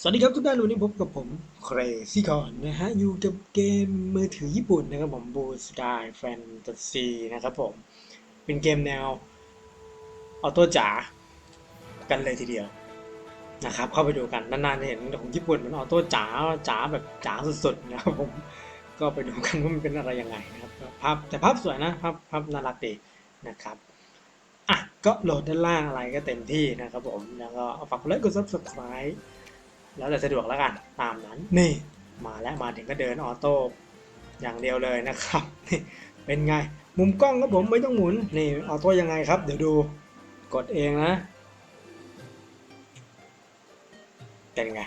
สวัสดีครับทุกท่านวันนี้พบกับผมเครซี่คอนนะฮะ อยู่กับเกมมือถือญี่ปุ่นนะครับผมบูสไตล์แฟนตาซีนะครับผม เป็นเกมแนว ออโต้จ๋ากันเลยทีเดียวนะครับ เข้าไปดูกัน นานๆจะเห็นของญี่ปุ่นมันออโต้จ๋าจ๋าแบบจ๋าสุดๆนะครับผม ก็ไปดูกันว่ามันเป็นอะไรยังไงนะครับภาพแต่ภาพสวยนะภาพภาพน่ารักดีนะครับอะก็โหลดด้านล่างอะไรก็เต็มที่นะครับผมแล้วก็ฝากกดไลค์กด subscribe แล้วแต่สะดวกแล้วกันตามนั้นนี่มาแล้วมาถึงก็เดินออโต้อย่างเดียวเลยนะครับเป็นไงมุมกล้องครับผมไม่ต้องหมุนนี่ออโต้ยังไงครับ เดี๋ยวดูกดเองนะเป็นไง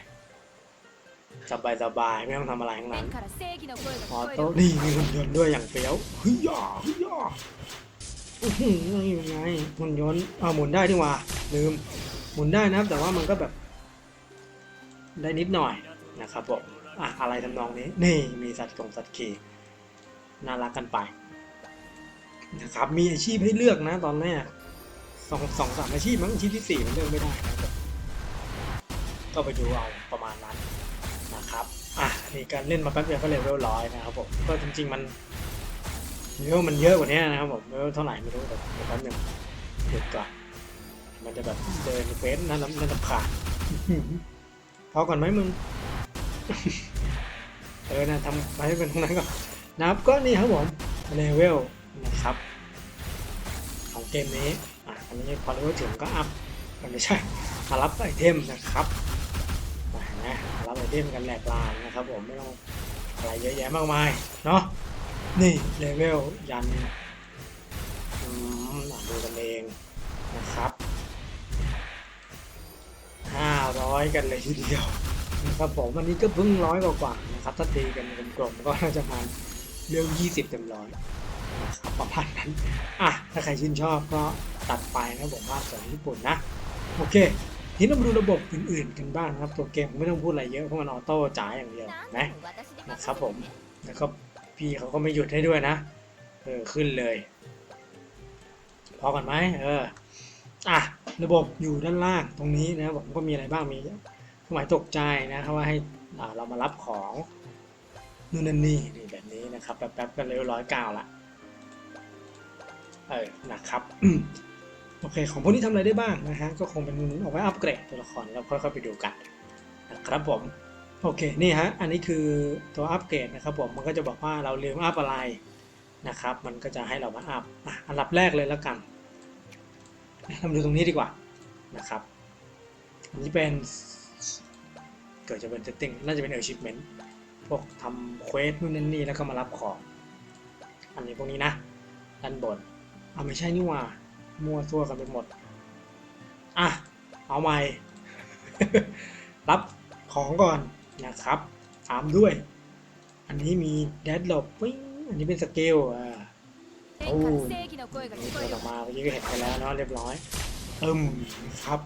สบายสบายไม่ต้องทำอะไรทั้งนั้นออโต้นี่มีหุ่นยนต์ด้วยอย่างเฟี้ยวเฮ้ยย่อเฮ้ยย่อนี่ยังไงหุ่นยนต์เอาหมุนได้ที่ว่าลืมหมุนได้นะแต่ว่ามันก็แบบ ได้นิดหน่อยนะครับผมอะอะไรทำนองนี้นี่มีสัตว์กงสัตว์ขี่น่ารักกันไปนะครับมีอาชีพให้เลือกนะตอนแรกสองสองสามอาชีพมั้งอาชีพที่สี่มันเลือกไม่ได้นะครับก็ไปดูเอาประมาณนั้นนะครับอะนี่การเล่นมาแป๊บเดียวก็เลเวลร้อยนะครับผมก็จริงๆมันเลเวลมันเยอะกว่านี้นะครับผมเลเวลเท่าไหร่ไม่รู้แต่เดี๋ยวแป๊บนึงหยุดก่อนมันจะแบบเดินเฟสน่าน่าจะขาด พอก่อนไหมมึง เออนะทำไปให้เป็นตรงนั้นก่อนนะครับก็นี่ครับผมเลเวลนะครับ ของเกมนี้อะอันนี้พอเลเวลถึงก็อัพมันไม่ใช่มารับไอเทมนะครับมานะมารับไอเทมกันแหลกลานนะครับผมไม่ต้องอะไรเยอะแยะมากมายเนาะนี่เลเวลยันอืมอะดูกันเองนะครับ ร้อยกันเลยทีเดียวนะครับผมวันนี้ก็เพิ่งร้อยกว่าๆนะครับถ้าตีกันกลมๆก็น่าจะมาเรื่อง 20 เต็มร้อยประมาณนั้นอะถ้าใครชื่นชอบก็ตัดไปนะผมว่าสวนญี่ปุ่นนะ โอเคทีนี้มาดูระบบอื่นๆกันบ้างครับ ตัวเกมไม่ต้องพูดอะไรเยอะเพราะมันออโต้จ่ายอย่างเดียวนะนะครับผมแล้วก็พี่เขาก็ไม่หยุดให้ด้วยนะ เออขึ้นเลย พอกันไหมเอออะ ระบบอยู่ด้านล่างตรงนี้นะผมก็มีอะไรบ้างมีหมายตกใจนะครับว่าให้เรามารับของนู่นนั่นนี่นี่แบบนี้นะครับแป๊บๆกันเร็วร้อยเก้าละเออนะครับโอเคของพวกนี้ทำอะไรได้บ้างนะฮะก็คงเป็นเอาไว้อัปเกรดตัวละครแล้วค่อยๆไปดูกันนะครับผมโอเคนี่ฮะอันนี้คือตัวอัปเกรดนะครับผมมันก็จะบอกว่าเราลืมอัพอะไรนะครับ มันก็จะให้เรามาอัพอันดับแรกเลยแล้วกัน เรามาดูตรงนี้ดีกว่านะครับ อันนี้เป็น เกิดจะเป็น setting น่าจะเป็น achievement พวกทำเควสนู่นนั่นนี่แล้วก็มารับของ อันนี้พวกนี้นะด้านบนอะไม่ใช่นี่ว่า มั่วซั่วกันไปหมด อะ เอาใหม่ รับของก่อนนะครับตามด้วย อันนี้มีแดดหลบอันนี้เป็นสเกลอ่า 天から正義の声が มี 聞こ ตัว える ออกมาเมื่อกี้ก็เห็นไปแล้วเนาะเรียบร้อยอึมครับ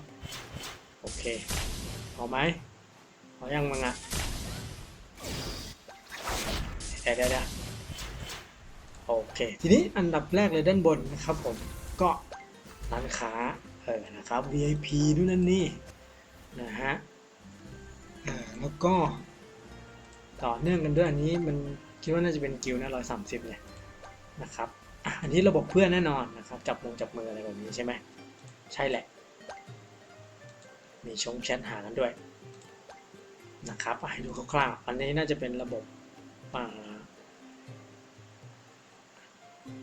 โอเคพอไหมพอยังมึงอ่ะเดี๋ยวเดี๋ยวเดี๋ยวโอเค ทีนี้อันดับแรกเลยด้านบนนะครับผมก็ร้านค้าเออนะครับ VIP นู่นนั่นนี่นะฮะเออแล้วก็ ต่อเนื่องกันด้วยอันนี้มันคิดว่าน่าจะเป็นกิลนะร้อยสามสิบเนี่ยนะครับ อันนี้ระบบเพื่อนแน่นอนนะครับ จับมงจับมืออะไรแบบนี้ใช่ไหมใช่แหละ มีชงแชทหากันด้วยนะครับให้ดูคร่าวๆอันนี้น่าจะเป็นระบบ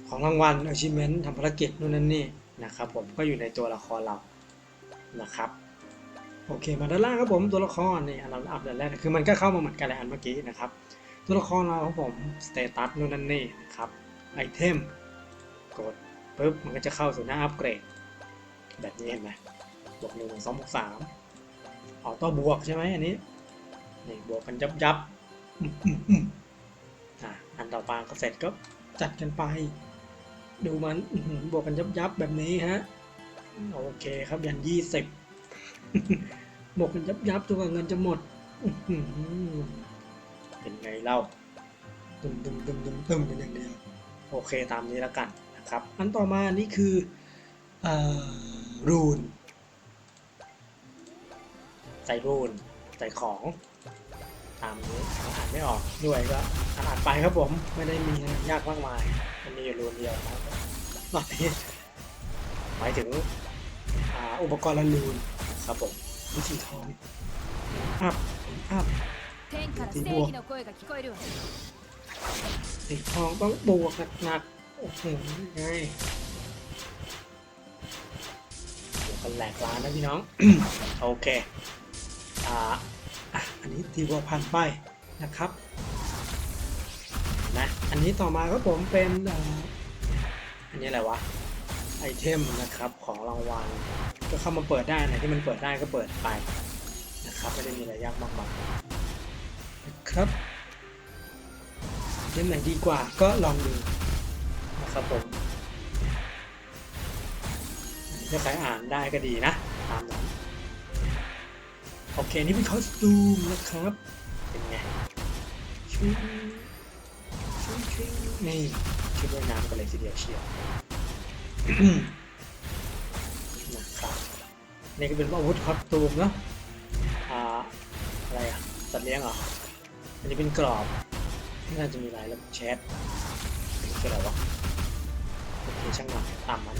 ของรางวัล achievement ทำภารกิจนู่นนั่นนี่นะครับ ผมก็อยู่ในตัวละครเรานะครับโอเคมาด้านล่างครับผมตัวละครนี่อันอัพด้านแรกคือมันก็เข้ามาเหมือนกันแหละอันเมื่อกี้นะครับ ตัวละครเราครับผมสเตตัสนู่นนั่นนี่นะครับไอเทม กดปุ๊บมันก็จะเข้าสู่หน้าอัปเกรด แบบนี้เห็นไหมบวกหนึ่งสองบวกสามออโต้บวกใช่ไหมอันนี้นี่บวกกันยับยับอะอันต่อไปก็เสร็จก็จัดกันไป ดูมันบวกกันยับยับแบบนี้ฮะโอเคครับยันยี่สิบบวกกันยับยับจนกว่าเงินจะหมดเป็นไงเล่าตึมตึมตึมตึมตึมเป็นอย่างเดียวโอเคตามนี้แล้วกัน ครับ อันต่อมานี่คือรูน ใส่รูน ใส่ของ ตามนี้อ่านไม่ออกด้วยก็อ่านไปครับผม ไม่ได้มียากมากมาย มันมีรูนเดียวนะตอนนี้หมายถึงอุปกรณ์ละรูนครับผมวิธีทองอับอับติดบวกติดทองต้องบวกหนัก โอ้โหไงบวกันแหลกล้านนะพี่น้อง โอเค อ่า อันนี้ตีบัวพันไปนะครับ นะ อันนี้ต่อมาครับผมเป็นอ่ออันนี้อะไรวะ ไอเทมนะครับของรางวัล ก็เข้ามาเปิดได้ไหนที่มันเปิดได้ก็เปิดไปนะครับไม่ได้มีอะไรยากมากมายนะครับเล่มไหนดีกว่าก็ลองดู ครับผมถ้าใครอ่านได้ก็ดีนะตามนั้นโอเค นี่เป็นคอสตูมนะครับ เป็นไงชุดชุดชุดนี่ชุดว่ายน้ำกันเลยทีเดียวเชียวนะครับนี่ก็เป็นอาวุธคอสตูมเนาะอ่าอะไรอะสัตว์เลี้ยงเหรออันนี้เป็นกรอบที่น่าจะมีลายแล้วแชทเป็นคืออะไรวะ โอเคช่างมันตามมัน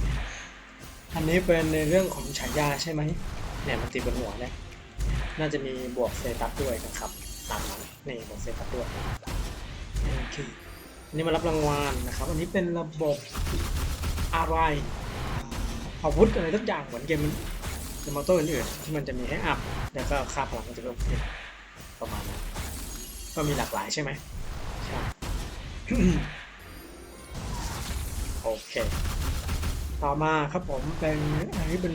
อันนี้เป็นในเรื่องของฉายาใช่ไหมเนี่ยมันติดบนหัวเนี่ยน่าจะมีบวกเซตัสด้วยนะครับตามนั้นนี่บวกเซตัสด้วยโอเคอันนี้มารับรางวัลนะครับ อันนี้เป็นระบบอะไรอาวุธอะไรทุกอย่างเหมือนเกมเกมมอเตอร์อื่นๆที่มันจะมีให้อัพแล้วก็ค่าพลังมันจะเพิ่มขึ้นประมาณนั้นก็มีหลากหลายใช่ไหมใช่ โอเค ต่อมาครับผมเป็นอันนี้เป็น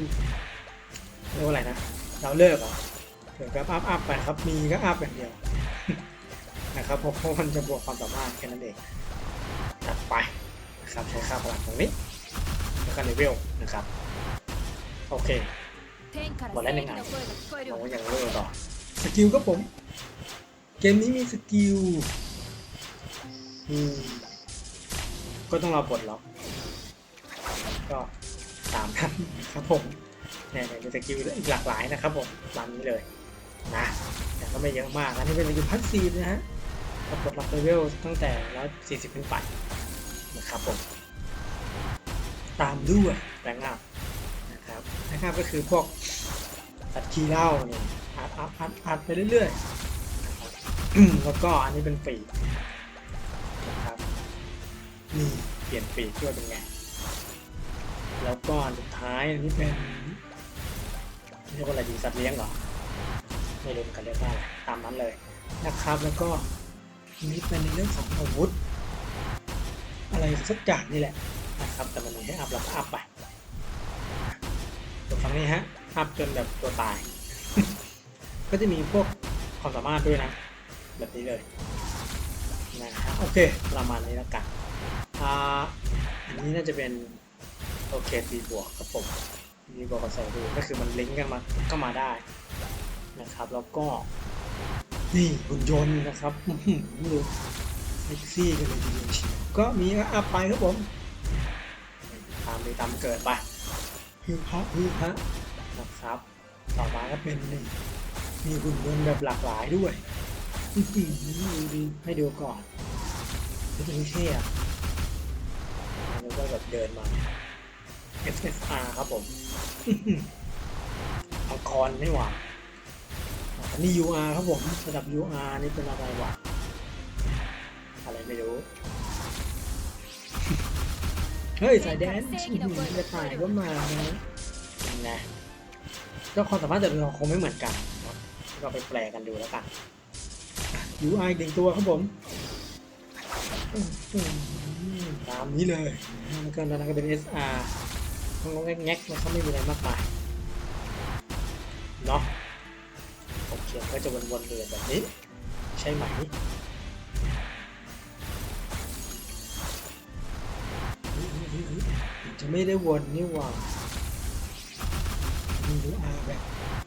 เรียกว่าอะไรนะเราเลิกเหรอเดี๋ยวแบบอัพอัพไปครับมีก็อัพอย่างเดียวนะครับเพราะมันจะบวกความสามารถแค่นั้นเองจัดไปนะครับใช้ค่าพลังตรงนี้แล้วก็เลเวลนะครับโอเคหมดแล้วหนึ่งอันผมก็ยังเลเวลต่อสกิลก็ผมเกมนี้มีสกิลก็ต้องรอบทล้ว ก็ตามนั้นครับผมเนี่ยเนี่ยมีสกิลอีกหลากหลายนะครับผมตามนี้เลยนะแต่ก็ไม่เยอะมากอันนี้เป็นสกิลพัสซีนะฮะก็ปลดล็อกเลเวลตั้งแต่140ขึ้นไปนะครับผมตามด้วยแรงอัพนะครับแรงอัพก็คือพวกสัตว์ขี้เล้าเนี่ยอัดอัดอัดอัดไปเรื่อยๆแล้วก็อันนี้เป็นปีกนะครับนี่เปลี่ยนปีกด้วยเป็นไง แล้วก็อันสุดท้ายนนี้เป็นเรียกว่าอะไรดีสัตว์เลี้ยงเหรอ ไม่รู้เหมือนกันเรียกว่าอะไรตามนั้นเลยนะครับ แล้วก็นนี้เป็นในเรื่องของอาวุธ อะไรสักอย่างนี่แหละนะครับ แต่มันมีให้อัพแล้วก็อัพไปตัวฝั่งนี้ฮะอัพจนแบบตัวตาย ก็จะมีพวกความสามารถด้วยนะ แบบนี้เลยนะฮะโอเคประมาณนี้แล้วกันอ่าอันนี้น่าจะเป็น โอเคตีบวกครับผมมีบวกกับใส่ดูก็คือมันลิงก์กันมาก็มาได้นะครับ แล้วก็นี่หุ่นยนต์นะครับอื้อหือดูเซ็กซี่กันเลยทีเดียวเชียวก็มีก็อัพไปครับผมตามมีตามเกิดไปฮือฮะฮือฮะนะครับ ต่อมาก็เป็นนี่มีหุ่นยนต์แบบหลากหลายด้วยอื้อหือดูดีให้ดูก่อนนี่จะเท่อะแล้วก็แบบเดินมา SSR ครับผมอังกรไม่หวาอันนี้ UR ครับผมระดับ UR นี่เป็นอะไรวะอะไรไม่รู้ เฮ้ย สายแดนอื้อหือกระต่ายก็มานะนไงเจ้าความสามารถแต่ละตัวคงไม่เหมือนกันนะครับก็ไปแปลกันดูแล้วกัน UI หนึ่งตัวครับผมตามนี้เลยแล้วก็ตอนนั้นก็เป็น SR งงแงกๆนะครับไม่มีอะไรมากมายเนาะผมเขียนก็จะวนๆเลยแบบนี้ ใช่ไหมจะไม่ได้วนนี่หว่ามีดูอาแบบ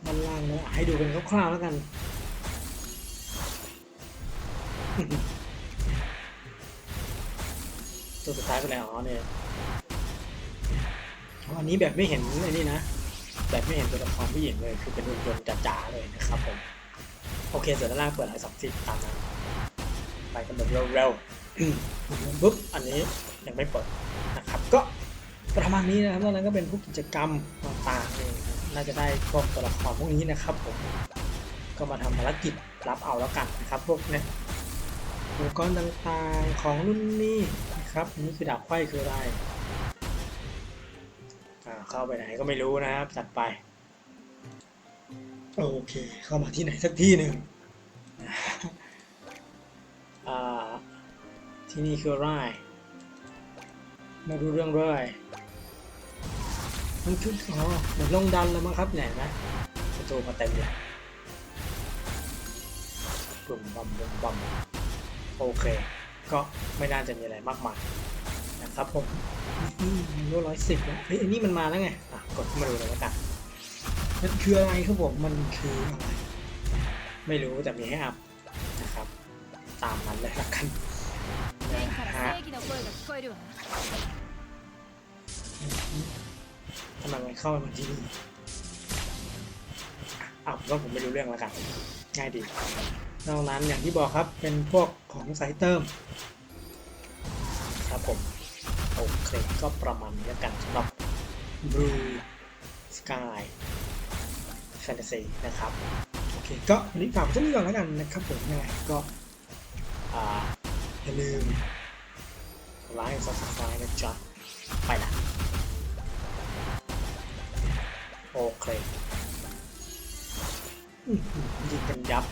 ด้านล่างเลยอะให้ดูกันคร่าวๆแล้วกันตัวสุดท้ายเป็นอะไรอ๋อเนี่ย อันนี้แบบไม่เห็นอ้นี่นะแบบไม่เห็นตัวละครผู้หญิงเลย คือเป็นหุ่นยนต์จ๋าๆเลยนะครับผม โอเคส่วนด้านล่างเปิดไลน์สองสิบตามนั้นไปกันแบบเร็วๆปุ๊บอันนี้ยังไม่เปิดนะครับ ก็ประมาณนี้นะครับนอกนั้นก็เป็นพวกกิจกรรมต่างๆนี่น่าจะได้พวกตัวละครพวกนี้นะครับผมก็มาทำภารกิจรับเอาแล้วกันนะครับพวกเนี้ยอุปกรณ์ต่างๆของรุ่นนี้นะครับนี่คือดาบไขว้คืออะไร เข้าไปไหนก็ไม่รู้นะครับจัดไป โอเค เข้ามาที่ไหนสักที่หนึ่งอ่าที่นี่คืออะไรไม่รู้เรื่องเลยมันคืออ๋อเหมือนลงดันแล้วมั้งครับเนี่ยนะประตูมาเต็มเลยบุ่มบัมบุ่มบัมโอเค ก็ไม่น่าจะมีอะไรมากมาย ครับผมโลร้อยสิบแล้วเฮ้ยอันนี้มันมาแล้วไงอะกดมาดูเลยแล้วกันมันคืออะไรครับผมมันคืออะไรไม่รู้แต่มีให้อัพนะครับ ตามมันเลยละกันฮะทำไมมันเข้ามาที่นี่อัพก็ผมไม่รู้เรื่องแล้วกัน ง่ายดีนอกนั้นอย่างที่บอกครับเป็นพวกของสายเติมครับผม โอเคก็ประมาณนี้แล้วกันสำหรับ Blue Sky Fantasy นะครับ โอเค ก็วันนี้ฝากเท่านี้ก่อนแล้วกันนะครับผมยังไงก็อ่าอย่าลืมไลค์ subscribe นะจ๊ะ ไปละโอเคอื้อหือยิงกันยับ